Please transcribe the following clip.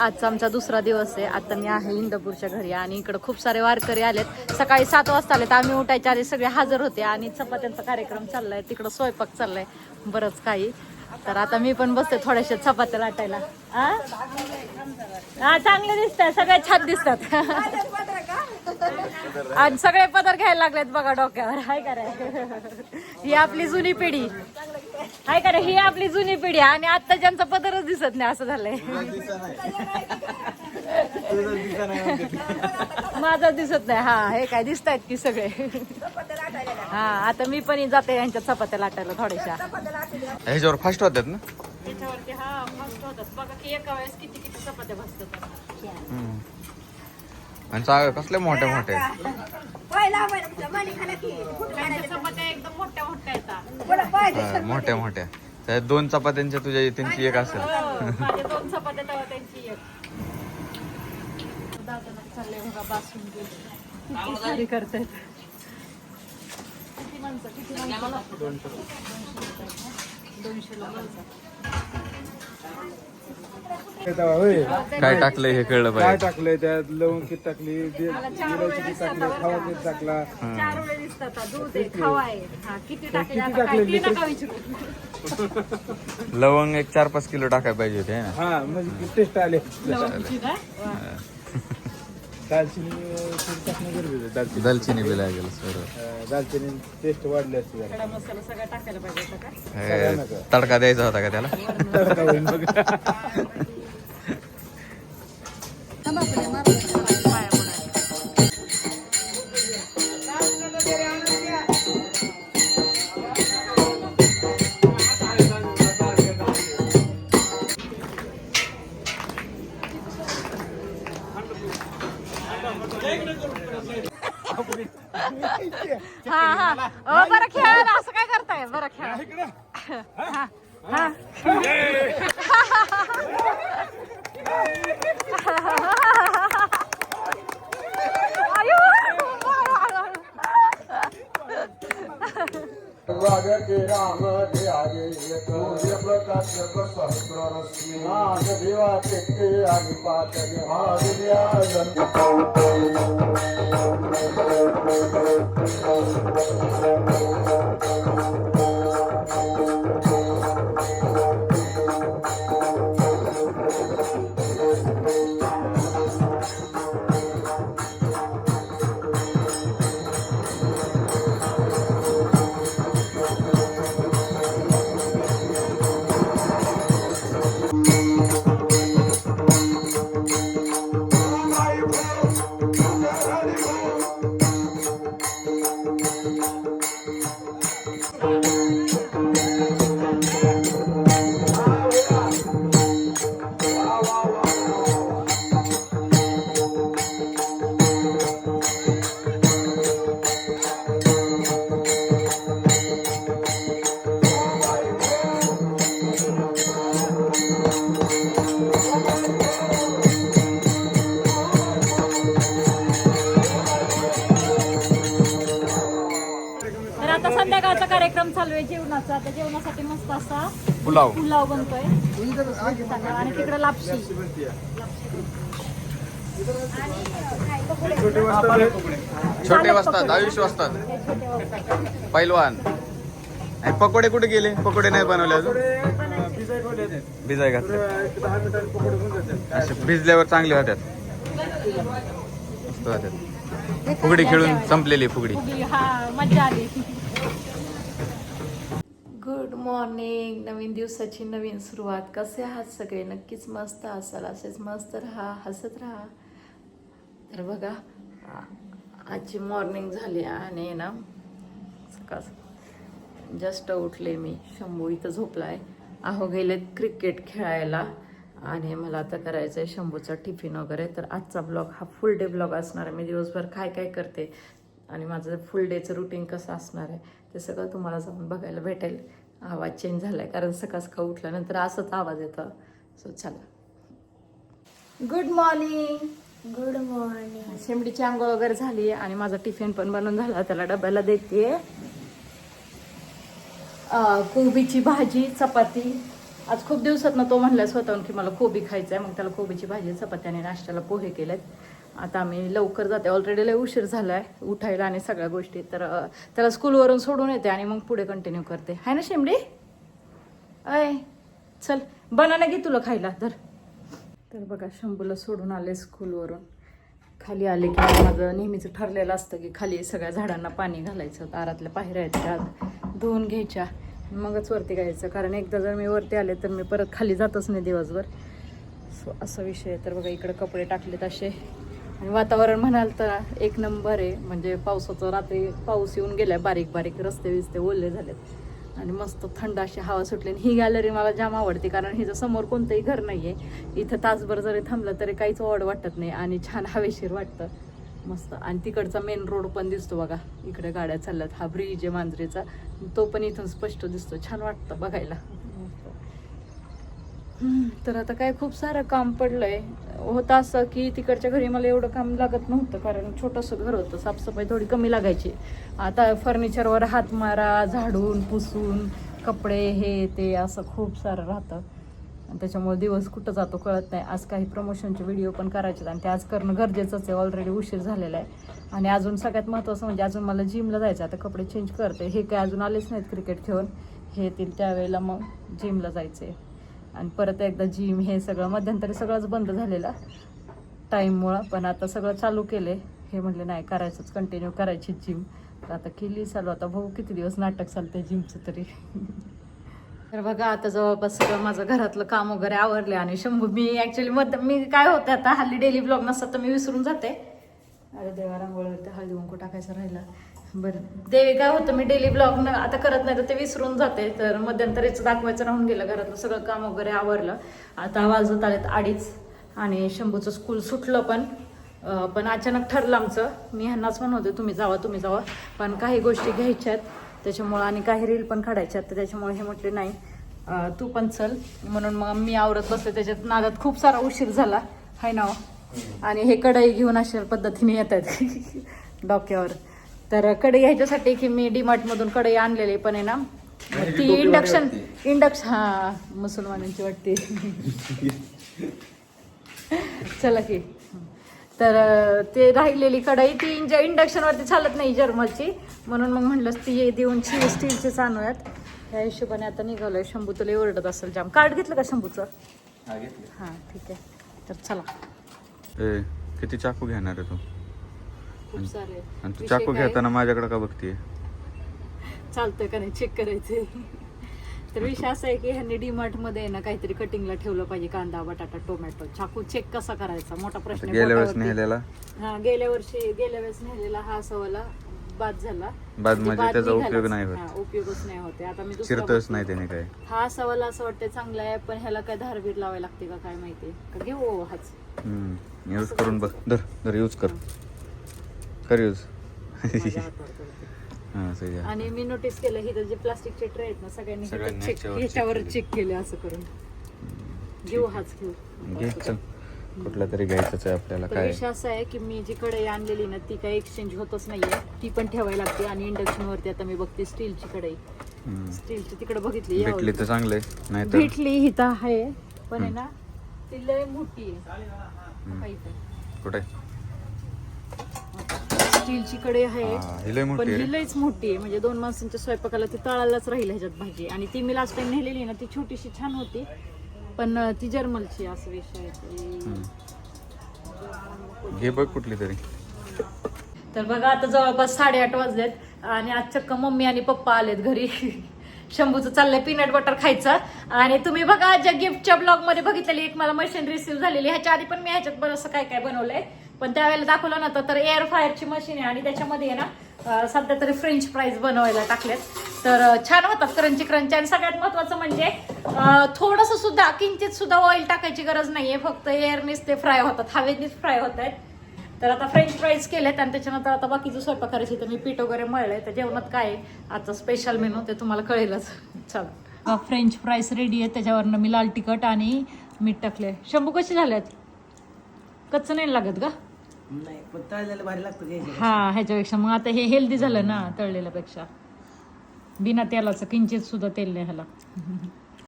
आजचा आमचा दुसरा दिवस आहे. आता मी आहे इंदापूरच्या घरी आणि इकडं खूप सारे वारकरी आलेत. सकाळी सात वाजता आलेत. आम्ही उठायच्या आधी सगळे हजर होते आणि चपात्यांचा कार्यक्रम चाललाय. तिकडं स्वयंपाक चाललाय. बरंच काही. तर आता मी पण बसते थोड्याशा चपात्या लाटायला. आ? हा चांगले दिसतात सगळे छान दिसतात. आणि सगळे पदर घ्यायला लागलेत बघा डोक्यावर. हाय का रे ही आपली जुनी पिढी. हाय का रे? ही आपली जुनी पिढी आणि आता ज्यांचा पदरच दिसत नाही असं झालंय. माझा दिसत नाही. हा हे काय दिसत आहेत की सगळे. हा आता मी पण जाते यांच्या चपात्या लाटायला थोड्याशा. ह्याच्यावर फास्ट होतात ना? त्याच्यावरती हा मस्त होतात. बघा की एका वेळेस किती किती चपात्या हम्म. आणि चाग कसले मोठे मोठे? मोठ्या मोठ्या हा, मोठ्या मोठ्या त्या दोन चपात्यांच्या तुझ्या त्यांची एक असेल. दोन चपात्या दोनशे माणसं काय टाकलंय हे कळलं काय पाहिजे. टाकलंय त्यात? लवंग किती टाकली? इलायची किती दिसतात टाकली? खावा का? किती टाकला? चार वेळे दिसतात हा. दूध आहे खावा आहे. हा किती टाकले किती आता? काय? टाकले? ते नका विचारू लवंग एक चार पाच किलो टाकायला पाहिजे होते है ना? हा म्हणजे टेस्ट आले. लवंगची ना? वा. दालचिनी थोडी टाकणं गरजेचं आहे. दालचिनी दालचिनी बी लागेल अं, दालचिनी टेस्ट वाढली असते जरा. खडा मसाला सगळा टाकायला पाहिजे होता का हे, तडका द्यायचा होता का त्याला तडका होईल मग. वागते राम ते सूर्य प्रकाश सहस्र नाग देवा तेथे आणि पातळी महाविद्या आता संध्याकाळचा कार्यक्रम चालू आहे जेवणाचा. आता जेवणासाठी मस्त असा पुलाव. पुलाव बनतोय. आणि तिकडे लापशी. छोटे वाजतात आयुष्य वाजतात. पैलवान. आणि पकोडे कुठे गेले? पकोडे नाही बनवले अजून? भिजाय घातले. असे भिजल्यावर चांगले होत्यात. मस्त होत्यात. फुगडी खेळून संपलेली फुगडी. हा मजा आली. गुड मॉर्निंग नवीन दिवसाची नवीन सुरुवात. कसे आहात सगळे? नक्कीच मस्त असाल. असेच मस्त राहा हसत राहा. तर बघा आजची मॉर्निंग झाली आणि ना सकाळ जस्ट उठले मी. शंभू इथं झोपलाय. अहो गेले क्रिकेट खेळायला. आणि मला आता करायचं आहे शंभूचा टिफिन वगैरे. तर आजचा ब्लॉग हा फुल डे ब्लॉग असणार आहे. मी दिवसभर काय काय करते आणि माझं फुल डेचं रुटीन कसं असणार आहे ते सगळं तुम्हाला जाऊन बघायला भेटेल. आवाज चेंज झाला आहे कारण सकाळ सकाळ उठल्यानंतर असंच आवाज येतो. सो चला. गुड मॉर्निंग गुड मॉर्निंग शेंबडीची आंघोळ वगैरे झाली आणि माझा टिफिन पण बनवून झाला. त्याला डब्याला देते. कोबीची भाजी चपाती. आज खूप दिवसात ना तो म्हणला स्वतःहून की मला कोबी खायचं आहे मग त्याला कोबीची भाजी चपात्याने नाश्त्याला पोहे केलेत. आता आम्ही लवकर जाते. ऑलरेडी लय उशीर झाला आहे उठायला आणि सगळ्या गोष्टी. तर त्याला स्कूलवरून सोडून येते आणि मग पुढे कंटिन्यू करते. आहे ना शेमडी अय चल. बनाना घे तुला खायला. तर तर बघा शंभूला सोडून आले स्कूलवरून. खाली आले की माझं नेहमीचं ठरलेलं असतं की खाली सगळ्या झाडांना पाणी घालायचं. दारातल्या पायऱ्या आहेत त्या धुवून घ्यायच्या. मगच वरती घ्यायचं कारण एकदा जर मी वरती आले तर मी परत खाली जातच नाही दिवसभर. सो असा विषय आहे. तर बघा इकडे कपडे टाकलेत असे. आणि वातावरण म्हणाल तर एक नंबर आहे. म्हणजे पावसाचं रात्री पाऊस येऊन गेलाय बारीक बारीक रस्ते विस्ते ओले झालेत. आणि मस्त थंड अशी हवा सुटली. आणि ही गॅलरी मला जाम आवडते कारण हिचं समोर कोणतंही घर नाही आहे इथं तासभर जरी थांबलं तरी काहीच ओढ वाटत नाही आणि छान हवेशीर वाटतं. मस्त. आणि तिकडचा मेन रोड पण दिसतो बघा. इकडे गाड्या चालल्यात. हा ब्रिज आहे मांजरेचा. तो पण इथून स्पष्ट दिसतो. छान वाटतं बघायला. तर आता काय खूप सारं काम पडलंय. होतं असं की तिकडच्या घरी मला एवढं काम लागत नव्हतं कारण छोटंसं घर होतं. साफसफाई थोडी कमी लागायची. आता फर्निचरवर हात मारा झाडून पुसून कपडे हे ते असं खूप सारं राहतं. आणि त्याच्यामुळे दिवस कुठं जातो कळत नाही. आज काही प्रमोशनचे व्हिडिओ पण करायचे आणि ते आज करणं गरजेचंच आहे. ऑलरेडी उशीर झालेला आहे. आणि अजून सगळ्यात महत्त्वाचं म्हणजे अजून मला जिमला जायचं आता कपडे चेंज करते. हे काय अजून आलेच नाहीत क्रिकेट खेळून. हे येतील त्यावेळेला मग जिमला जायचं आहे आणि परत एकदा जिम हे सगळं मध्यंतरी सगळंच बंद झालेलं. टाईममुळं पण आता सगळं चालू केले हे म्हटले नाही करायचंच. कंटिन्यू करायची जिम तर आता केली चालू. आता भाऊ किती दिवस नाटक चालतंय जिमचं तरी. तर बघा आता जवळपास सगळं माझं घरातलं काम वगैरे आवरले आणि शंभू मी ऍक्च्युली मध मी काय होतं आता हल्ली डेली ब्लॉग नसतात तर मी विसरून जाते. अरे देवा रांगोळीवरती हळदी कुंकू टाकायचं राहिलं. बरं. देवी काय होतं मी डेली ब्लॉग आता करत नाही तर ते विसरून जाते. तर मध्यंतरीच दाखवायचं राहून गेलं घरातलं सगळं काम वगैरे आवरलं. आता वाजत आलेत अडीच आणि शंभूचं स्कूल सुटलं पण. पण अचानक ठरलं आमचं. मी ह्यांनाच म्हणत तुम्ही जावा तुम्ही जावा. पण काही गोष्टी घ्यायच्या आहेत त्याच्यामुळं आणि काही रील पण काढायच्या तर त्याच्यामुळे हे म्हटले नाही तू पण चल. म्हणून मग मी आवरत बसले. त्याच्यात नादात खूप सारा उशीर झाला. हाय ना हो? आणि हे कढई घेऊन अशा पद्धतीने येत आहेत डोक्यावर. तर कढई ह्याच्यासाठी की मी डीमार्ट मधून कढई आणलेली पण आहे ना. ती इंडक्शन इंडक्शन हा मुसलमानांची वाटते. चला की. तर ते राहिलेली कढई ती इंज इंडक्शनवरती चालत नाही जर्मलची म्हणून मग म्हणलं ती देऊन ची स्टीलचेच आणूयात. या हिशोबाने आता निघालोय. शंभू तुला ओरडत असेल जाम कार्ड घेतलं का शंभूचं? हां ठीक आहे. तर चला. ए किती चाकू घेणार आहे तू? खूप सारे. आणि तू चाकू? घेताना माझ्याकडे का बघतीये? चालतंय का नाही? चेक करायचे तर विषय असा आहे की ह्यांनी डीमार्टमध्ये ना काहीतरी कटिंगला ठेवलं पाहिजे कांदा बटाटा टोमॅटो. चाकू चेक कसा करायचा? मोठा प्रश्न आहे गेल्या वेळेस बोटावरती. नेलेला. हा गेल्या वर्षी गेल्या वेळेस नेलेला हा सवाला बाद झाला. बाद म्हणजे बाद त्याचा निघालाच. उपयोग नाही होत. हा, उपयोगच नाही होते. आता मी दुसरा चिरतच. नाही त्याने काय. हा सवाला असं वाटतं चांगला आहे पण ह्याला काय धारबीर लावायला लागते का काय माहिती? का घेऊ हो हाच? यूज करून बघ. धर धर यूज कर. कर यूज माझ्या हातावर पडते. हा. आणि मी नोटीस केलं ही जे प्लास्टिकचे ट्रे आहेत ना सगळ्यांनी सगळ्यांनी चेक ह्याच्यावर चेक केले. असं करून. घेऊ हाच घेऊ. घे चल. कुठला तरी घ्यायचंच आहे आपल्याला तर काय विषय असा आहे की मी जी कढई आणलेली ना ती काही एक्सचेंज होतच नाहीये. ती पण ठेवायला लागते आणि इंडक्शन वरती आता मी बघते स्टीलची कढई. हम्म. स्टीलची तिकडे बघितली भेटली. तर चांगले नाही तर भेटली हिता आहे. पण आहे ना ती लय मोठी आहे. हा. कुठे स्टीलची कढई आहे. हा, पण आहे ही रे. लयच मोठी आहे. म्हणजे दोन माणसांच्या स्वयंपाकाला ती तळालाच राहील ह्याच्यात भाजी. आणि ती मी लास्ट टाइम नेलेली ना ती छोटीशी छान होती. पण अं, ती जर्मलची असं विषय आहे ती- घे बघ कुठली तरी. तर बघा आता जवळपास साडेआठ वाजलेत. आणि आज चक्क मम्मी आणि पप्पा आलेत घरी. शंभूचं चाललंय पीनट बटर खायचं. आणि तुम्ही बघा ज्या गिफ्टच्या ब्लॉगमध्ये बघितलेली एक मला मशीन रिसीव्ह झालेली ह्याच्या आधी पण मी ह्याच्यात बरंचसं काय काय बनवलंय. पण त्यावेळेला दाखवलं नव्हतं तर एअर फायरची मशीन आहे आणि त्याच्यामध्ये आहे ना सध्या तरी फ्रेंच फ्राईज बनवायला टाकलेत. तर छान होतात क्रंची क्रंची आणि सगळ्यात महत्वाचं म्हणजे थोडंसं सुद्धा किंचित सुद्धा ऑइल टाकायची गरज नाही आहे फक्त एअरनेच ते फ्राय होतात हवेनेच फ्राय होत आहेत. तर आता फ्रेंच फ्राईज केलेत आणि त्याच्यानंतर आता बाकीचं स्वयंपाक करायची तर मी पीठ वगैरे मळलंय तर जेवणात काय आहे? आजचा स्पेशल मेनू ते तुम्हाला कळेलच. चला. फ्रेंच फ्राईज रेडी आहे त्याच्यावरनं मी लाल तिखट आणि मीठ टाकले शंभू कशी झाल्यात कच्चं नाही लागत का? नाही पण तळलेलं भारी लागतं घ्यायचं हा ह्याच्यापेक्षा. मग आता हे हेल्दी झालं ना तळलेल्यापेक्षा. बिना तेलाचं किंचित सुद्धा तेल नाही ह्याला.